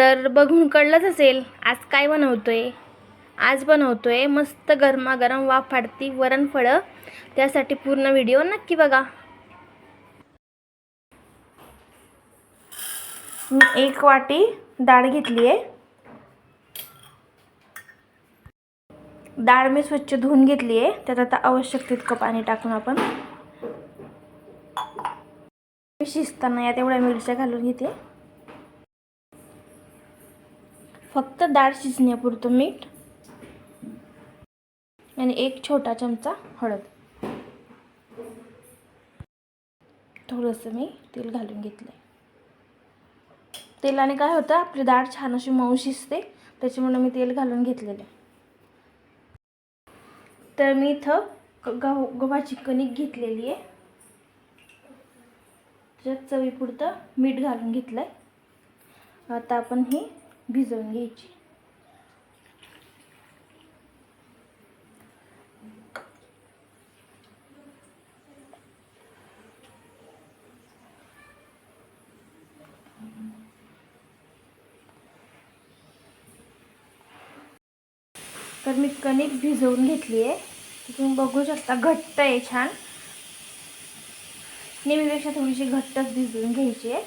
तर बघून कळलंच असेल आज काय बनवतोय? आज बनवतोय मस्त गरमागरम वाफ फाडती वरणफळं. त्यासाठी पूर्ण व्हिडिओ नक्की बघा. मी एक वाटी डाळ घेतली आहे. डाळ मी स्वच्छ धुवून घेतली आहे. त्यात आता आवश्यक तितकं पाणी टाकून आपण शिजताना या तेवढ्या मिरच्या घालून घेते. फक्त डाळ शिजण्यापुरतं मीठ आणि एक छोटा चमचा हळद. थोडंसं मी तेल घालून घेतलं तेलाने काय होतं आपली डाळ छान अशी मऊ शिजते त्याच्यामुळे मी तेल घालून घेतलेलं आहे. तर मी इथं ग- गहू गव्हाची कणिक घेतलेली आहे. त्याच्यात चवीपुरतं मीठ घालून घेतलं आहे आता आपण ही भिजवून घ्यायची. तर मी कणिक भिजवून घेतली आहे तुम्ही बघू शकता घट्ट आहे छान. नेहमीपेक्षा थोडीशी घट्टच भिजवून घ्यायची आहे.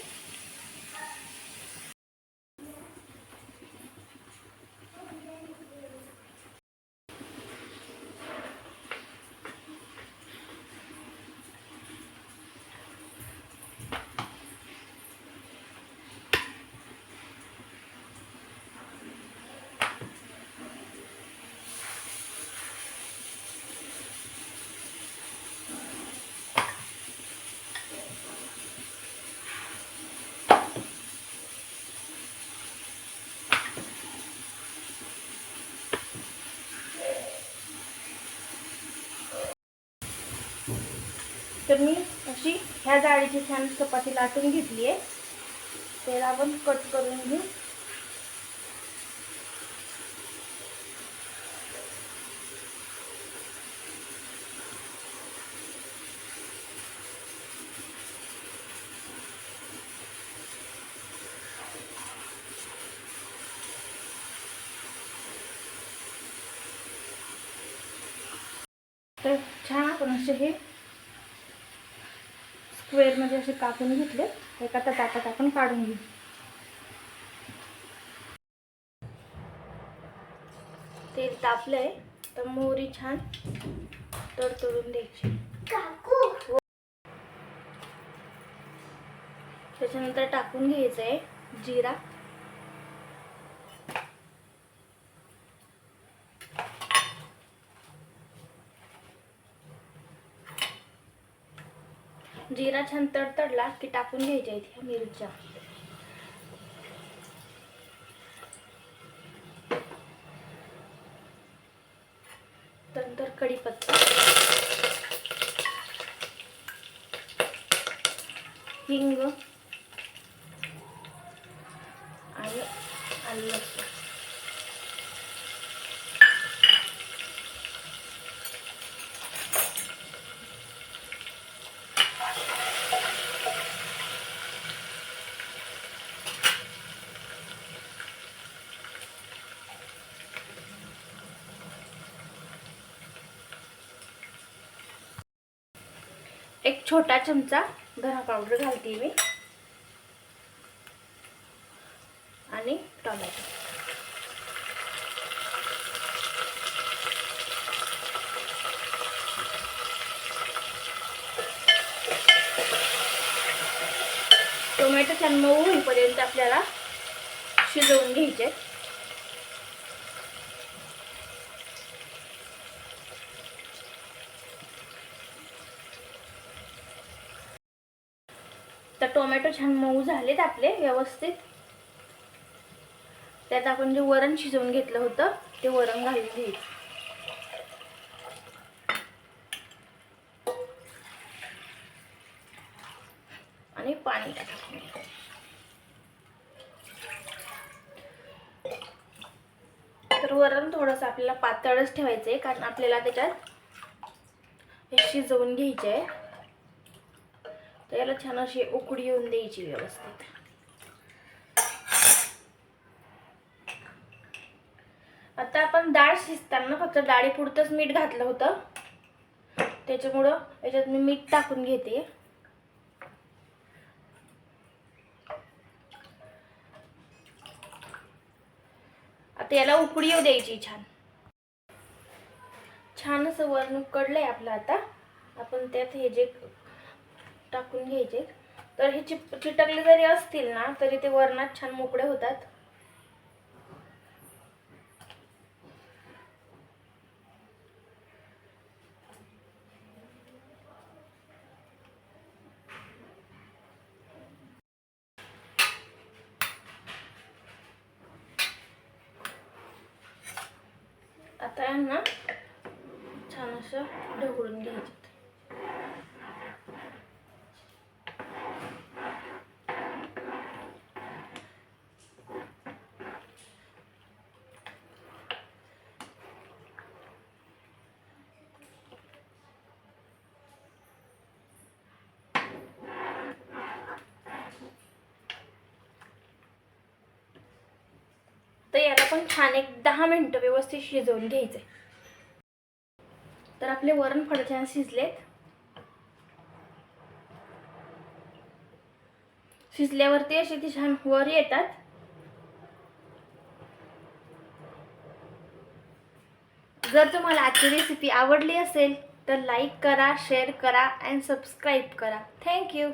तर मी अशी ह्या जाळीची छान चपाती लाटून घेतली आहे त्याला आपण कट करून घेऊ. तर छान आपण असे हे स्क्वेअरमध्ये असे कापून घेतले. एका ताटात आपण काढून घेऊ. तेल तापलंय तर मोहरी छान तडतडून द्यायची. त्याच्यानंतर टाकून घ्यायचं आहे जिरा. जिरा छान तडतडला की टाकून घ्यायच्या इथे मिरच्या. नंतर कढीपत्ता. हिंग. आणि आलं एक छोटा चमचा धना पावडर घालते मी. आणि टोमॅटो. टोमॅटो छान मऊ होईपर्यंत आपल्याला शिजवून घ्यायचे. तर टोमॅटो छान मऊ झालेत आपले व्यवस्थित. त्यात आपण जे वरण शिजवून घेतलं होतं ते वरण घालून घेईल आणि पाणी तर वरण थोडंसं आपल्याला पातळच ठेवायचं आहे कारण आपल्याला त्याच्यात हे शिजवून घ्यायचे आहे तर याला छान अशी उकडी येऊन द्यायची व्यवस्थित. आता आपण डाळ शिजताना फक्त डाळीपुरतंच मीठ घातलं होतं. त्याच्यामुळं याच्यात मी मीठ टाकून घेते. आता याला उकडी येऊ द्यायची छान. छान असं वरण उकडलंय आपलं आता. आपण त्यात हे जे टाकून घ्यायचे. तर हे चिप चिटकले जरी असतील ना तरी ते वरणात छान मोकळे होतात. आता यांना छान असं ढवळून घ्यायचं. आपण छान एक दहा मिनटं व्यवस्थित शिजवून घ्यायचे तर आपले वरण फळ छान शिजलेत. शिजल्यावरती असे ते छान वर येतात. जर तुम्हाला आजची रेसिपी आवडली असेल तर लाईक करा शेअर करा अँड सबस्क्राईब करा. थँक्यू